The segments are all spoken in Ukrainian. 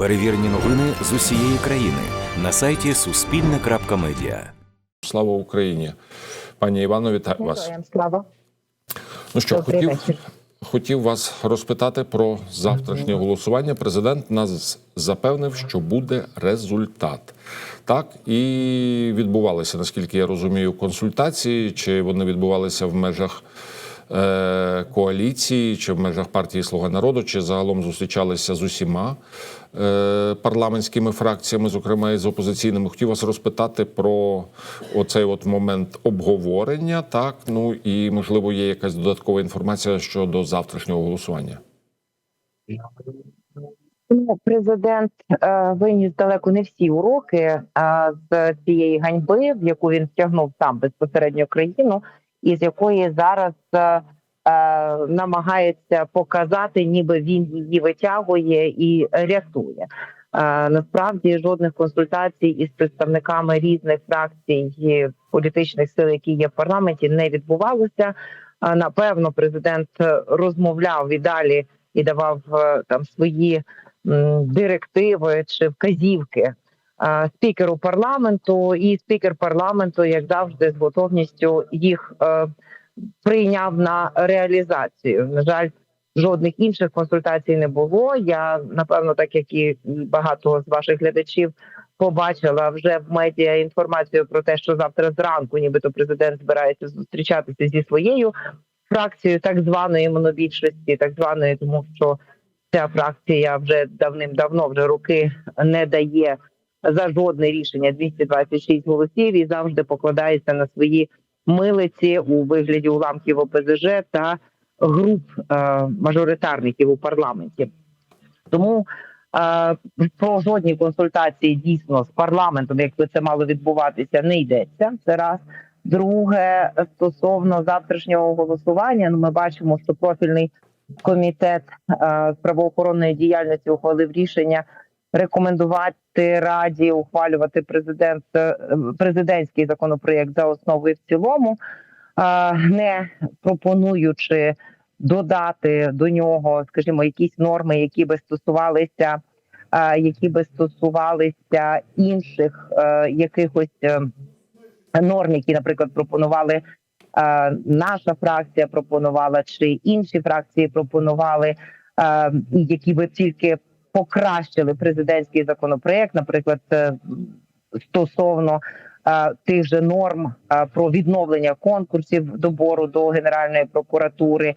Перевірені новини з усієї країни на сайті Суспільне.Медіа. Слава Україні, пані Івано, вітаю вас. Слава. Ну що, Добрий хотів, вечір. хотів вас розпитати про завтрашнє голосування. Президент нас запевнив, що буде результат. Так і відбувалися, наскільки я розумію, консультації, чи вони відбувалися в межах коаліції, чи в межах партії Слуга народу, чи загалом зустрічалися з усіма е, парламентськими фракціями, зокрема і з опозиційними. Хотів вас розпитати про оцей от момент обговорення. Так, ну і можливо є якась додаткова інформація щодо завтрашнього голосування. Ну, президент е, виніс далеко не всі уроки е, з цієї ганьби, в яку він втягнув сам безпосередньо країну, і з якої зараз е, е, намагається показати, ніби він її витягує і рятує. Е, насправді жодних консультацій із представниками різних фракцій політичних сил, які є в парламенті, не відбувалося. Е, напевно, президент розмовляв і далі і давав е, там свої директиви чи вказівки спікеру парламенту, і спікер парламенту, як завжди, з готовністю їх е, прийняв на реалізацію. На жаль, жодних інших консультацій не було. Я напевно, так як і багато з ваших глядачів. Побачила вже в медіа інформацію про те, що завтра зранку, нібито президент збирається зустрічатися зі своєю фракцією так званої монобільшості, так званої, тому що ця фракція вже давним-давно вже роки не дає за жодне рішення 226 голосів і завжди покладається на свої милиці у вигляді уламків ОПЗЖ та груп е, мажоритарників у парламенті. Тому е, про жодні консультації дійсно з парламентом, якби це мало відбуватися, не йдеться. Це раз. Друге, стосовно завтрашнього голосування, ну ми бачимо, що профільний комітет е, з правоохоронної діяльності ухвалив рішення рекомендувати раді ухвалювати президент е, президентський законопроєкт за основу і в цілому, не пропонуючи додати до нього, скажімо, якісь норми, які би стосувалися, які би стосувалися інших е, якихось. е, норм, які, наприклад, пропонували наша фракція, пропонувала чи інші фракції пропонували, які би тільки покращили президентський законопроект, наприклад, е, стосовно е, тих же норм е, про відновлення конкурсів добору до Генеральної прокуратури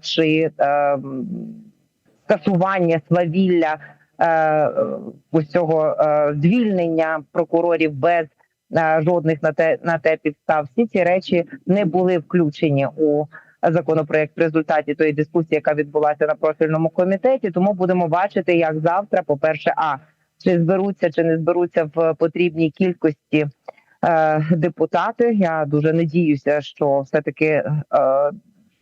чи скасування свавілля усього е, звільнення прокурорів без жодних на те на те підстав. Всі ці речі не були включені у законопроект в результаті тої дискусії, яка відбулася на профільному комітеті. Тому будемо бачити, як завтра, по перше, а чи зберуться, чи не зберуться в потрібній кількості е, депутати. Я дуже надіюся, що все таки е,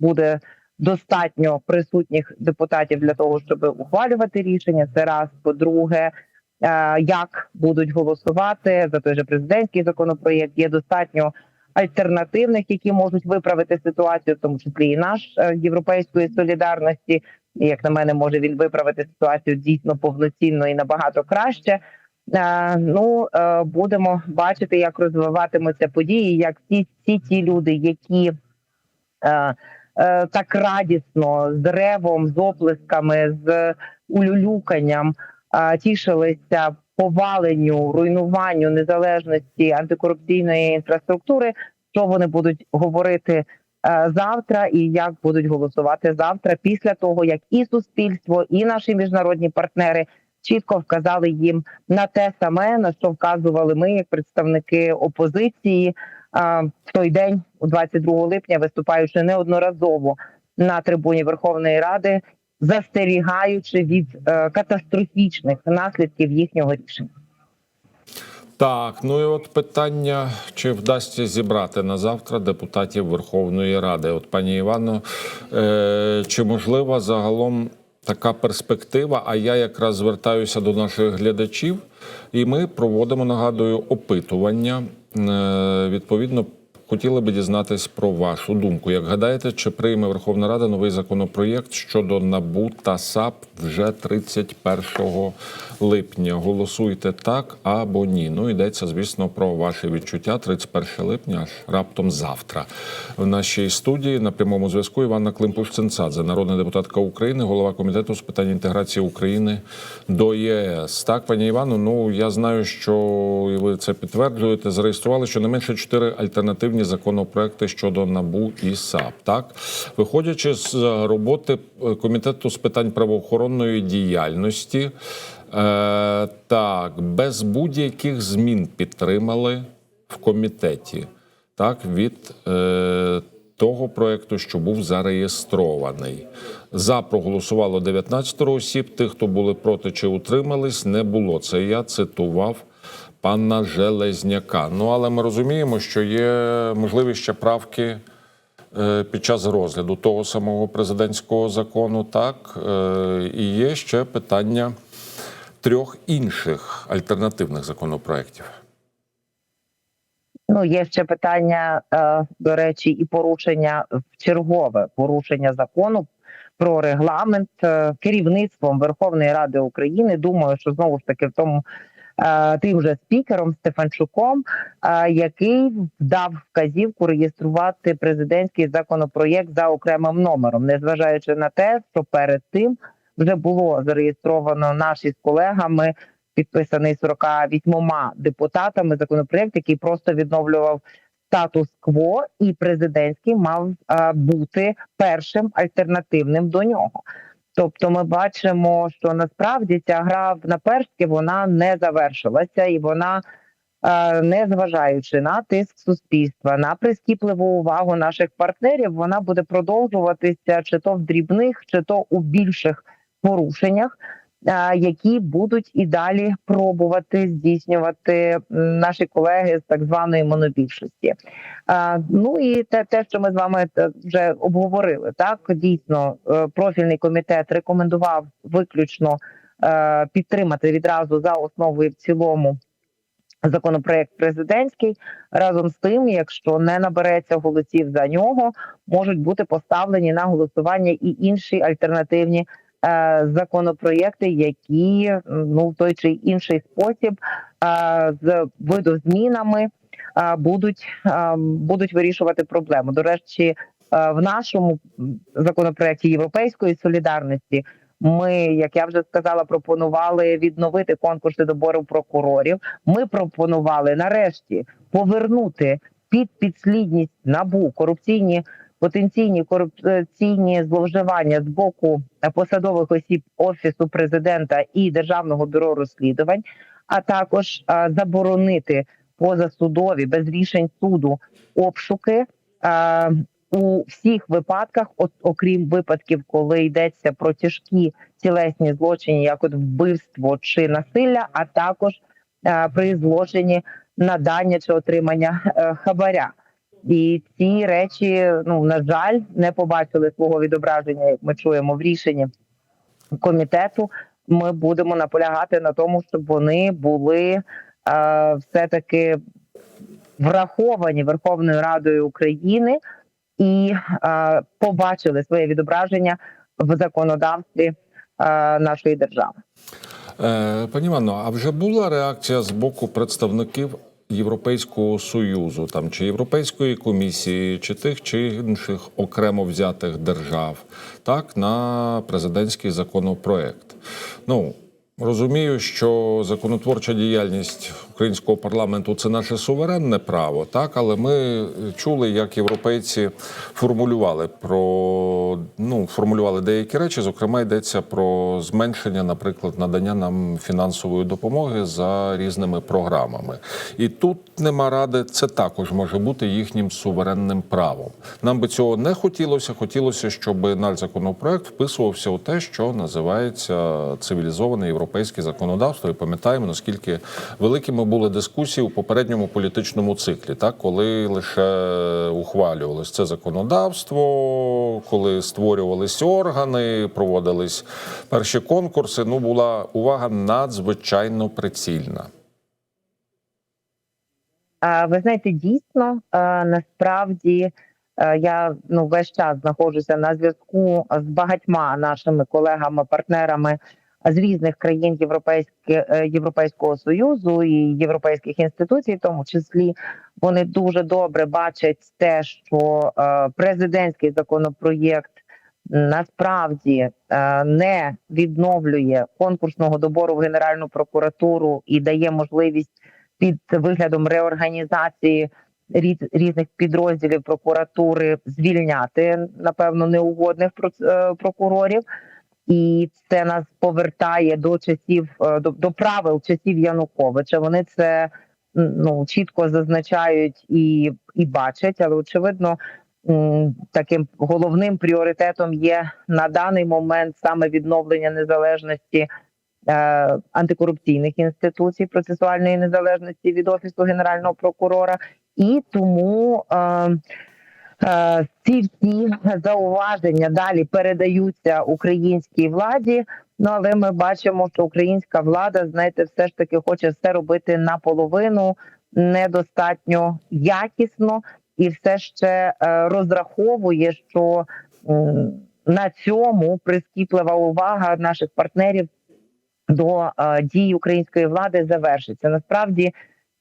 буде достатньо присутніх депутатів для того, щоб ухвалювати рішення. Це раз по-друге, е, як будуть голосувати за той же президентський законопроєкт. Є достатньо альтернативних, які можуть виправити ситуацію, в тому числі і наш е, європейської солідарності. Як на мене, може він виправити ситуацію дійсно повноцінно і набагато краще. Е, ну е, будемо бачити, як розвиватимуться події, як всі, всі ті люди, які так радісно з ревом, з оплесками, з улюлюканням тішилися поваленню, руйнуванню незалежності антикорупційної інфраструктури. Що вони будуть говорити е, завтра, і як будуть голосувати завтра, після того як і суспільство, і наші міжнародні партнери чітко вказали їм на те саме, на що вказували ми, як представники опозиції, а, в той день, у 22 липня, виступаючи неодноразово на трибуні Верховної Ради, застерігаючи від е, катастрофічних наслідків їхнього рішення. Так, ну і от питання: чи вдасться зібрати на завтра депутатів Верховної Ради? От пані Івано, е, чи можлива загалом така перспектива? А я якраз звертаюся до наших глядачів, і ми проводимо, нагадую, опитування. Е, відповідно, хотіли би дізнатись про вашу думку. Як гадаєте, чи прийме Верховна Рада новий законопроєкт щодо НАБУ та САП вже 31 липня? Голосуйте так або ні. Ну йдеться, звісно, про ваші відчуття. 31 липня, аж раптом завтра. В нашій студії на прямому зв'язку Іванна Климпуш-Цинцадзе, народна депутатка України, голова комітету з питань інтеграції України до ЄС. Так, пані Івано, ну я знаю, що і ви це підтверджуєте. Зареєстрували щонайменше чотири альтернативні законопроекти щодо НАБУ і САП. Так, виходячи з е, роботи е, комітету з питань правоохоронної діяльності. Е, так, без будь-яких змін підтримали в комітеті. Так, від е, того проекту, що був зареєстрований. За проголосувало 19 осіб. Тих, хто були проти чи утримались, не було. Це я цитував пана Железняка. Ну але ми розуміємо, що є можливість ще правки е, під час розгляду того самого президентського закону. Так е, і є ще питання трьох інших альтернативних законопроєктів. Ну, є ще питання, е, до речі, і порушення чергове порушення закону про регламент е, керівництвом Верховної Ради України. Думаю, що знову ж таки в тому е, тим же спікером Стефанчуком, е, який дав вказівку реєструвати президентський законопроєкт за окремим номером, незважаючи на те, що перед тим вже було зареєстровано наші з колегами підписаний 48 депутатами законопроект, який просто відновлював статус-кво, і президентський мав е, бути першим альтернативним до нього. Тобто, ми бачимо, що насправді ця гра на першки вона не завершилася, і вона, е, не зважаючи на тиск суспільства, на прискіпливу увагу наших партнерів, вона буде продовжуватися чи то в дрібних, чи то у більших порушеннях які будуть і далі пробувати здійснювати наші колеги з так званої монобільшості. Ну і те, те, що ми з вами е, вже обговорили, так дійсно е, профільний комітет рекомендував виключно е, підтримати відразу за основу і в цілому. Законопроект президентський разом з тим, якщо не набереться голосів за нього, можуть бути поставлені на голосування і інші альтернативні законопроєкти, які ну в той чи інший спосіб е, з видозмінами е, будуть, е, будуть вирішувати проблему. До речі, е, в нашому м, законопроекті Європейської солідарності. Ми, як я вже сказала, пропонували відновити конкурси добору прокурорів. Ми пропонували нарешті повернути під підслідність набу корупційні потенційні корупційні зловживання з боку посадових осіб офісу президента і державного бюро розслідувань, а також заборонити позасудові без рішень суду обшуки. у всіх випадках, от, окрім випадків, коли йдеться про тяжкі тілесні злочини, як от вбивство чи насилля, а також при злочині надання чи отримання е, хабаря. І ці речі, ну на жаль, не побачили свого відображення, як ми чуємо в рішенні комітету. Ми будемо наполягати на тому, щоб вони були е, все таки враховані Верховною Радою України і е, побачили своє відображення в законодавстві е, нашої держави. Е, Пані Івано, а вже була реакція з боку представників Європейського союзу, там чи Європейської комісії, чи тих чи інших окремо взятих держав, так на президентський законопроект. Ну розумію, що законотворча діяльність українського парламенту це наше суверенне право, так але ми чули, як європейці формулювали про ну формулювали деякі речі. Зокрема, йдеться про зменшення, наприклад, надання нам фінансової допомоги за різними програмами. І тут нема ради, це також може бути їхнім суверенним правом. Нам би цього не хотілося. Хотілося, щоб наш законопроект вписувався у те, що називається цивілізоване європейське законодавство. І пам'ятаємо, наскільки великими були дискусії у попередньому політичному циклі, так коли лише ухвалювалось це законодавство, коли створювались органи, проводились перші конкурси. Ну була увага надзвичайно прицільна. Ви знаєте, дійсно насправді я ну весь час знаходжуся на зв'язку з багатьма нашими колегами, партнерами з різних країн е, Європейського союзу і європейських інституцій, в тому числі вони дуже добре бачать те, що е, президентський законопроєкт насправді е, не відновлює конкурсного добору в Генеральну прокуратуру і дає можливість під виглядом реорганізації різ- різних підрозділів прокуратури звільняти напевно неугодних прокурорів. І це нас повертає до часів е, до, до правил часів Януковича. Вони це ну чітко зазначають і, і бачать, але очевидно, таким головним пріоритетом є на даний момент саме відновлення незалежності е, антикорупційних інституцій, процесуальної незалежності від офісу генерального прокурора, і тому. Е, Ці всі зауваження далі передаються українській владі. Ну але ми бачимо, що українська влада, знаєте, все ж таки хоче все робити наполовину, недостатньо якісно, і все ще е, розраховує, що на цьому прискіплива увага наших партнерів до е, дій української влади завершиться. Насправді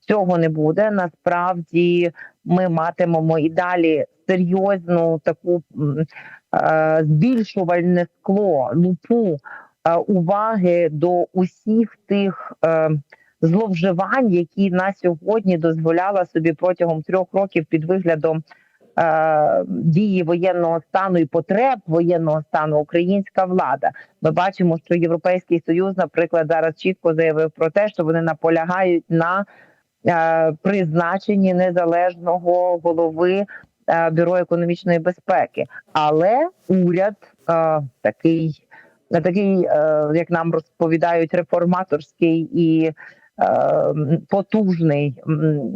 цього не буде. Насправді ми матимемо і далі серйозну таку е, збільшувальне скло, лупу е, уваги до усіх тих е, зловживань, які на сьогодні дозволяла собі протягом трьох років під виглядом. е, Дії воєнного стану і потреб воєнного стану українська влада. Ми бачимо, що Європейський Союз, наприклад, зараз чітко заявив про те, що вони наполягають на призначенні незалежного голови е, бюро економічної безпеки. Але уряд е, такий, такий, е, як нам розповідають, реформаторський і е, потужний,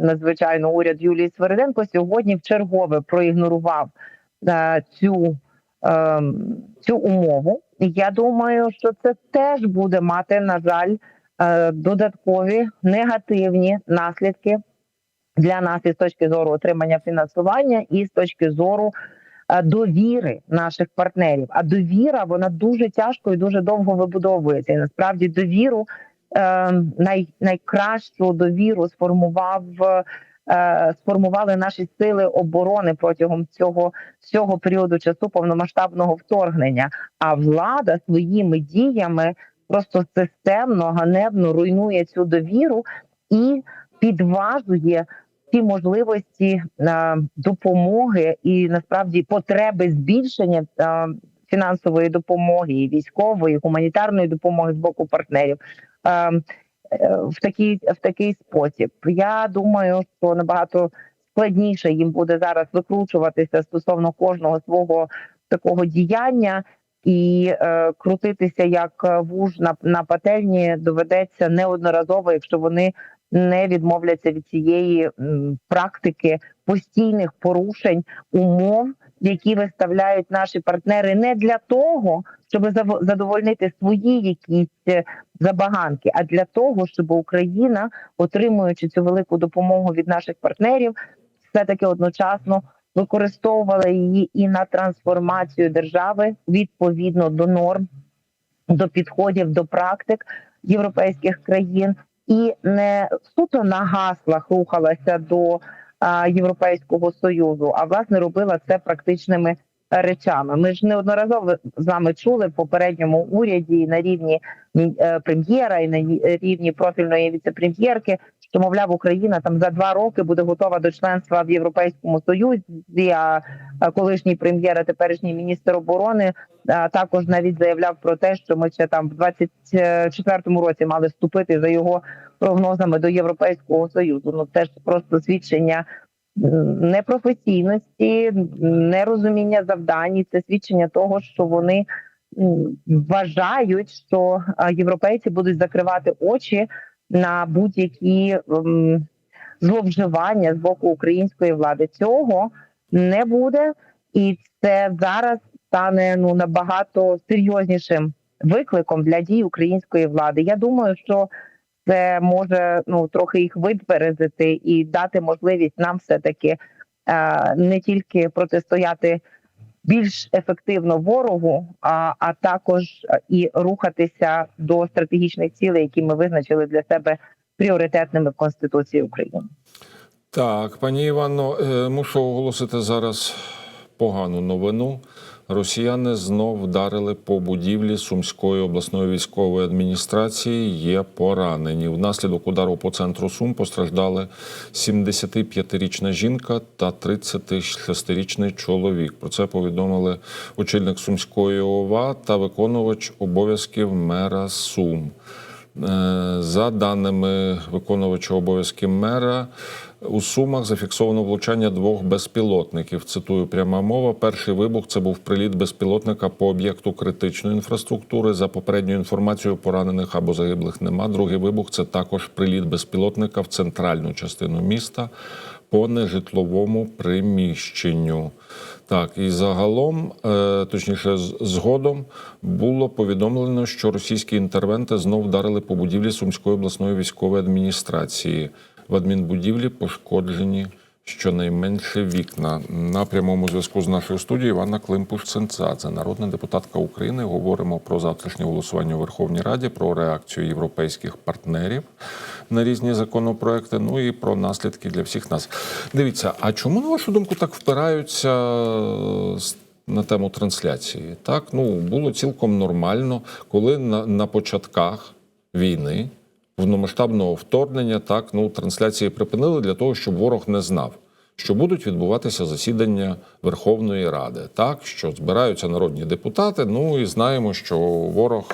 надзвичайно уряд Юлії Свериденко сьогодні в чергове проігнорував е, цю. е, Цю умову, я думаю, що це теж буде мати на жаль е, додаткові негативні наслідки для нас і з точки зору отримання фінансування, і з точки зору е, довіри наших партнерів. А довіра вона дуже тяжко і дуже довго вибудовується. І насправді довіру е, най, найкращу довіру сформував. е, Сформували наші сили оборони протягом цього всього періоду часу повномасштабного вторгнення. А влада своїми діями просто системно ганебно руйнує цю довіру і підважує ті можливості е, допомоги і насправді потреби збільшення е, фінансової допомоги, і військової, і гуманітарної допомоги з боку партнерів. Е, в такий в такий спосіб я думаю, що набагато складніше їм буде зараз викручуватися стосовно кожного свого такого діяння, і е, крутитися як е, вуж на, на пательні доведеться неодноразово, якщо вони не відмовляться від цієї м, практики постійних порушень умов, які виставляють наші партнери, не для того, щоб задовольнити свої якісь е, забаганки, а для того, щоб Україна, отримуючи цю велику допомогу від наших партнерів, все таки одночасно використовувала її і на трансформацію держави відповідно до норм, до підходів, до практик європейських країн, і не суто на гаслах рухалася до а, Європейського союзу, а власне робила це практичними речами. Ми ж неодноразово з вами чули в попередньому уряді на рівні е, прем'єра і на рівні профільної віцепрем'єрки, що мовляв Україна там за два роки буде готова до членства в Європейському Союзі. А колишній прем'єр, а теперішній міністр оборони також навіть заявляв про те, що ми ще там в 24-му році мали вступити за його прогнозами до Європейського Союзу. Ну це ж просто свідчення непрофесійності, нерозуміння завдань. Це свідчення того, що вони вважають, що європейці будуть закривати очі на будь-які зловживання з боку української влади. Цього не буде, і це зараз стане ну набагато серйознішим викликом для дій української влади. Я думаю, що це може ну трохи їх випередити і дати можливість нам все таки е, не тільки протистояти більш ефективно ворогу, а, а також і рухатися до стратегічних цілей, які ми визначили для себе пріоритетними в Конституції України. Так, пані Івано, е, мушу оголосити зараз погану новину. Росіяни знов вдарили по будівлі Сумської обласної військової адміністрації. Є поранені. Внаслідок удару по центру Сум постраждали 75-річна жінка та 36-річний чоловік. Про це повідомили очільник Сумської ОВА та виконувач обов'язків мера Сум. Е, За даними виконувача обов'язків мера, у Сумах зафіксовано влучання двох безпілотників. Цитую пряма мова. Перший вибух це був приліт безпілотника по об'єкту критичної інфраструктури. За попередньою інформацією, поранених або загиблих нема. Другий вибух це також приліт безпілотника в центральну частину міста по нежитловому приміщенню. Так, і загалом, е, точніше, згодом було повідомлено, що російські інтервенти знов вдарили по будівлі Сумської обласної військової адміністрації. В адмінбудівлі пошкоджені щонайменше вікна. На прямому зв'язку з нашою студією Івана Климпуш-Цинцадзе, народна депутатка України. Говоримо про завтрашнє голосування у Верховній Раді, про реакцію європейських партнерів на різні законопроекти. Ну і про наслідки для всіх нас. Дивіться, а чому на вашу думку так впираються з- на тему трансляції? Так, ну було цілком нормально, коли на, на початках війни повномасштабного вторгнення, так ну трансляції припинили для того, щоб ворог не знав, що будуть відбуватися засідання Верховної Ради, так що збираються народні депутати. Ну і знаємо, що ворог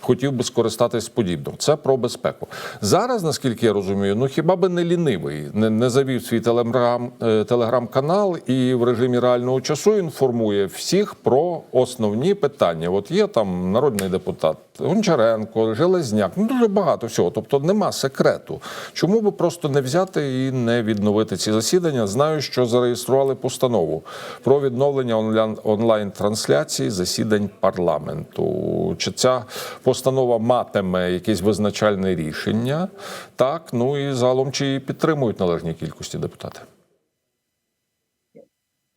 хотів би скористатись подібним. Це про безпеку. Зараз, наскільки я розумію, ну хіба би не лінивий, не, не завів свій телеграм, е, телеграм-канал і в режимі реального часу інформує всіх про основні питання. От є там народний депутат Гончаренко, Железняк, ну дуже багато всього. Тобто нема секрету. Чому би просто не взяти і не відновити ці засідання? Знаю, що зареєстрували постанову про відновлення онлайн- онлайн-трансляції засідань парламенту. Чи ця постанова матиме якесь визначальне рішення? Так, ну і загалом чи підтримують належні кількості депутати?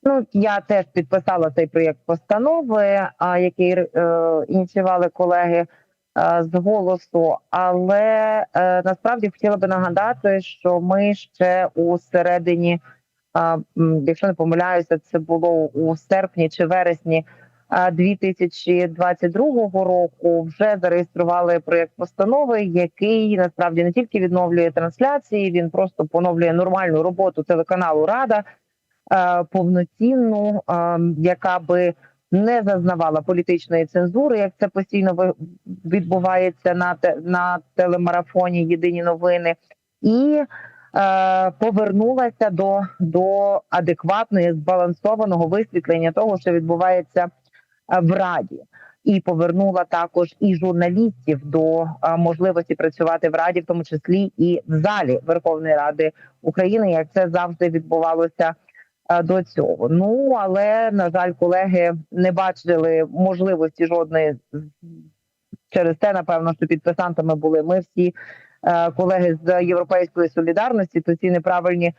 Ну я теж підписала цей проєкт постанови, який е, ініціювали колеги е, з голосу. Але е, насправді хотіла би нагадати, що ми ще у середині, е, якщо не помиляюся, це було у серпні чи вересні. Е, 2022 року вже зареєстрували проєкт постанови, який насправді не тільки відновлює трансляції, він просто поновлює нормальну роботу телеканалу Рада е, повноцінну, е, яка би не зазнавала політичної цензури, як це постійно відбувається на на телемарафоні Єдині новини, і е, повернулася до, до адекватної збалансованого висвітлення того, що відбувається в раді. І повернула також і журналістів до е, можливості працювати в раді, в тому числі і в залі Верховної Ради України, як це завжди відбувалося е, до цього. Ну але на жаль, колеги не бачили можливості жодної через те, напевно, що підписантами були ми всі е, колеги з Європейської солідарності, то ці неправильні.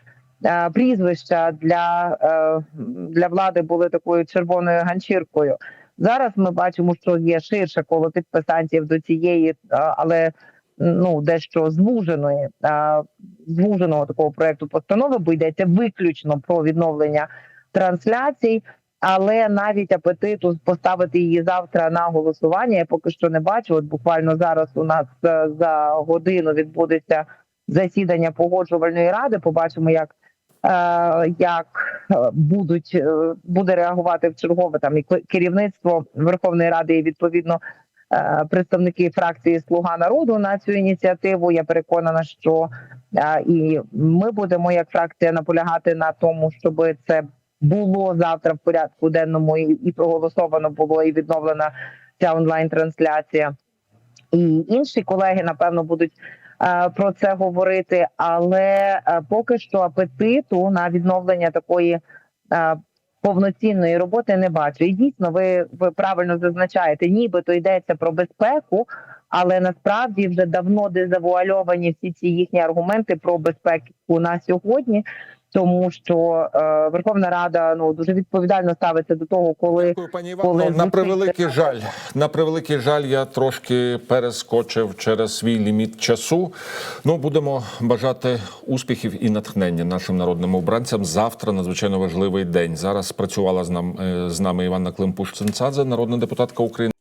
е, Прізвища для, е, для влади були такою червоною ганчіркою. Зараз ми бачимо, що є ширше коло підписантів до цієї, е, але ну дещо звуженої е, звуженого такого проекту постанови, бо йдеться виключно про відновлення трансляцій. Але навіть апетиту поставити її завтра на голосування я поки що не бачу. От буквально зараз у нас е, за годину відбудеться засідання погоджувальної ради. Побачимо, як, як е, будуть е, буде реагувати в чергове там і керівництво Верховної Ради і відповідно е, представники фракції Слуга народу на цю ініціативу. Я переконана, що е, і ми будемо як фракція наполягати на тому, щоб це було завтра в порядку денному і, проголосовано було і відновлена ця онлайн-трансляція. І інші колеги напевно будуть е, про це говорити, але е, поки що апетиту на відновлення такої е, повноцінної роботи не бачу. І дійсно, ви, ви правильно зазначаєте, нібито йдеться про безпеку, але насправді вже давно дезавуальовані всі ці їхні аргументи про безпеку на сьогодні. Тому що е, Верховна Рада ну дуже відповідально ставиться до того, коли Дякую, пані Івано. коли На превеликий жаль, на превеликий жаль, я трошки перескочив через свій ліміт часу. Ну, будемо бажати успіхів і натхнення нашим народним обранцям. Завтра надзвичайно важливий день. Зараз працювала з нам е, з нами Іванна Климпуш-Цинцадзе, народна депутатка України.